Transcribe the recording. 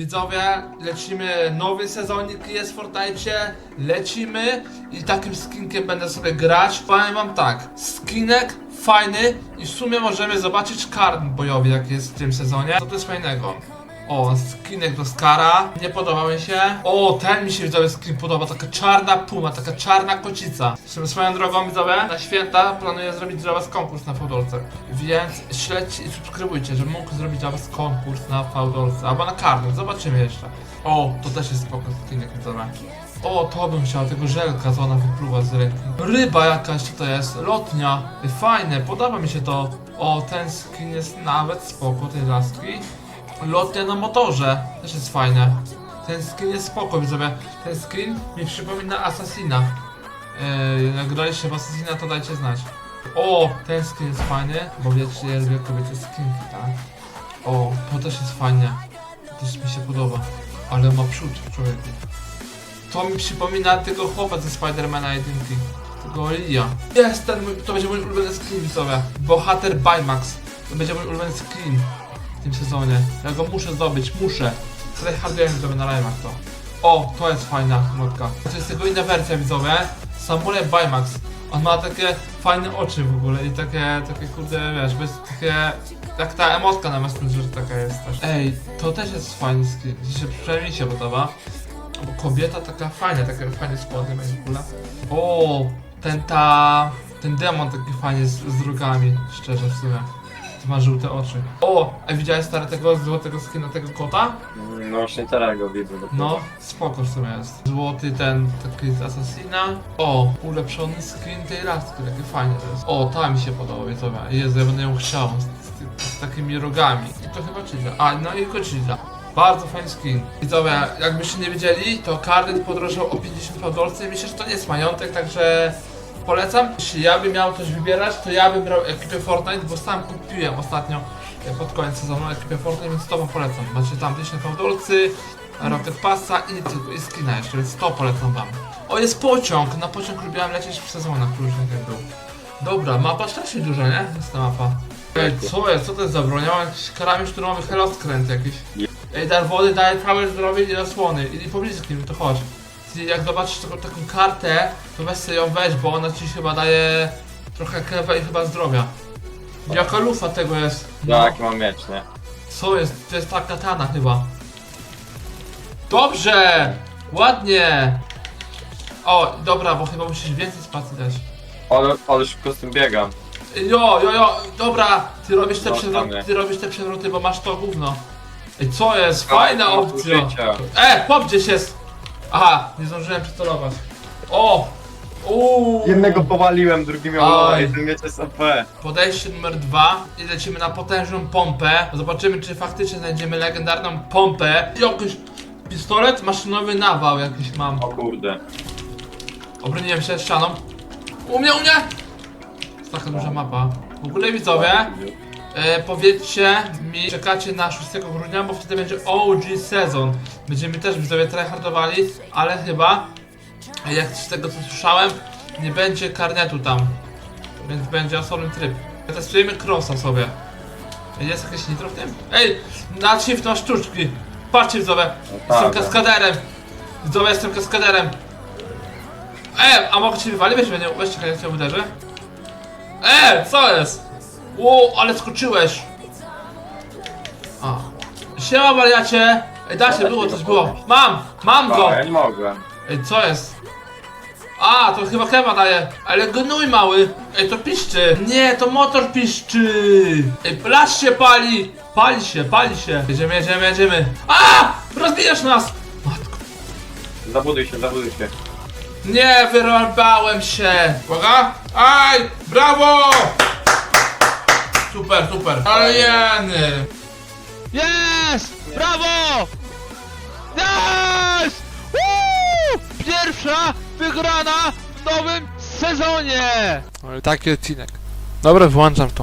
Widzowie, lecimy, nowy sezonik jest w Fortnite, lecimy i takim skinkiem będę sobie grać. Powiem wam tak, skinek fajny i w sumie możemy zobaczyć karn bojowy jaki jest w tym sezonie. Co to jest fajnego? O, skinek do Skara, nie podoba mi się. O, ten mi się widzowie skin podoba, taka czarna puma, taka czarna kocica. Swoją drogą widzowie, na święta planuję zrobić dla was konkurs na Fałdolce. Więc śledźcie i subskrybujcie, żebym mógł zrobić dla was konkurs na Fałdolce, albo na karnym, zobaczymy jeszcze. O, to też jest spoko skinek widzowie. O, to bym chciał, tego żelka, co ona wypluwa z ręki. Ryba jakaś tutaj jest, lotnia. Fajne, podoba mi się to. O, ten skin jest nawet spoko, tej laski. Lotnia na motorze, też jest fajne. Ten skin jest spoko, widzowie. Ten skin mi przypomina Assassina. Yy, jak graliście w Assassina, to dajcie znać. O, ten skin jest fajny, bo wiecie, ja lubię kobiece skinki, tak? O, to też jest fajne. To też mi się podoba. Ale ma przód, człowieku. To mi przypomina tego chłopa ze Spidermana 1. Tego Lia. Jest ten mój, to będzie mój ulubiony skin widzowie. Bohater Baymax. To będzie mój ulubiony skin w tym sezonie. Ja go muszę zdobyć, muszę. Hardware widzowie na live'ach to. O, to jest fajna motka. To jest jego inna wersja widzowie. Samurai Baymax. On ma takie fajne oczy w ogóle i takie, takie kurde, wiesz, bez takie... Jak ta emotka na Messengerze taka jest też. Ej, to też jest fajny skin. Się, przynajmniej się podoba. Bo kobieta taka fajna, takie fajne spodnie ma w ogóle. O, ten ta... Ten demon taki fajnie z, z drogami, szczerze w sumie. Ma żółte oczy. O, a widziałeś stary tego złotego skina tego kota? No właśnie teraz go widzę. No, spoko w sumie jest. Złoty ten, taki z Assassina. O, ulepszony skin tej laski, takie fajne to jest. O, ta mi się podoba, widzowie. Jezu, ja będę ją chciał, z, z, z takimi rogami. I to chyba Chida. A, no i Godzilla. Bardzo fajny skin. Widzowie, jakbyście nie wiedzieli, to Karnet podrożał o 50 dolców i myślę, że to nie jest majątek, także polecam. Jeśli ja bym miał coś wybierać, to ja bym brał ekipę Fortnite, bo sam kupiłem ostatnio e, pod koniec sezonu ekipę Fortnite, więc to wam polecam. Macie tam 1000 dolcy, Rocket Passa i, i skina jeszcze, więc to polecam wam. O, jest pociąg! Na pociąg lubiłem lecieć w sezonach różnych jak był. Dobra, mapa strasznie duża, nie? Jest ta mapa. Ej, co jest? Co to jest za broń? Ja mam jakiś karami szturmowy heloskręt jakiś. Ej, dar wody daje całe zdrowie i zasłony. I, i pobliskim, to chodź. Jak zobaczysz taką, taką kartę, to weź sobie ją weź, bo ona ci chyba daje trochę krewa i chyba zdrowia. Jaka lufa tego jest? No. Tak, mam mieć, nie? Co jest? To jest ta katana chyba. Dobrze! Ładnie! O, dobra, bo chyba musisz więcej spacji dać. Ale, ale szybko z tym biegam. Jo, jo, jo, dobra! Ty robisz te No, przewroty, tam ty robisz te przewroty, bo masz to gówno. Ej, co jest? Fajna mam opcja! użycia. E, chłop gdzieś jest! Aha, nie zdążyłem przycelować. O! Uuu! Jednego powaliłem, drugi miał Oj. lowa, jeden miecz jest OP. Podejście numer dwa i lecimy na potężną pompę. Zobaczymy, czy faktycznie znajdziemy legendarną pompę. Jakiś pistolet maszynowy nawał jakiś mam. O kurde. Obroniłem się ścianą. U mnie, u mnie! Jest taka duża mapa. W ogóle widzowie, e, powiedzcie mi, czekacie na 6 grudnia, bo wtedy będzie OG sezon. Będziemy też widzowie tryhardowali, ale chyba, jak z tego co słyszałem, nie będzie karnetu tam. Więc będzie osobny tryb. Testujemy crossa sobie. Jest jakieś nitro w tym? Ej, na shift sztuczki. Patrzcie widzowie, jestem tak. kaskaderem. Widzowie, jestem kaskaderem. E, a mogę cię wywalić? Weź mnie, weź czekaj, ja cię uderzę. E, co jest? Ło, ale skoczyłeś. A. Siema wariacie. Ej, da się, było coś, było. Mam, mam go. Ja nie mogłem. Ej, co jest? A, to chyba kewa daje. Ale gnój mały. Ej, to piszczy. Nie, to motor piszczy. Ej, las się pali. Pali się, pali się. Jedziemy, jedziemy, jedziemy. A! Rozbijasz nas. Matko. Zabuduj się, zabuduj się. Nie, wyrąbałem się. Uwaga. Aj, brawo. Super, super. Alieny. Jest! Brawo! Jest! Woo! Pierwsza wygrana w nowym sezonie! Ale taki odcinek. Dobra, wyłączam to.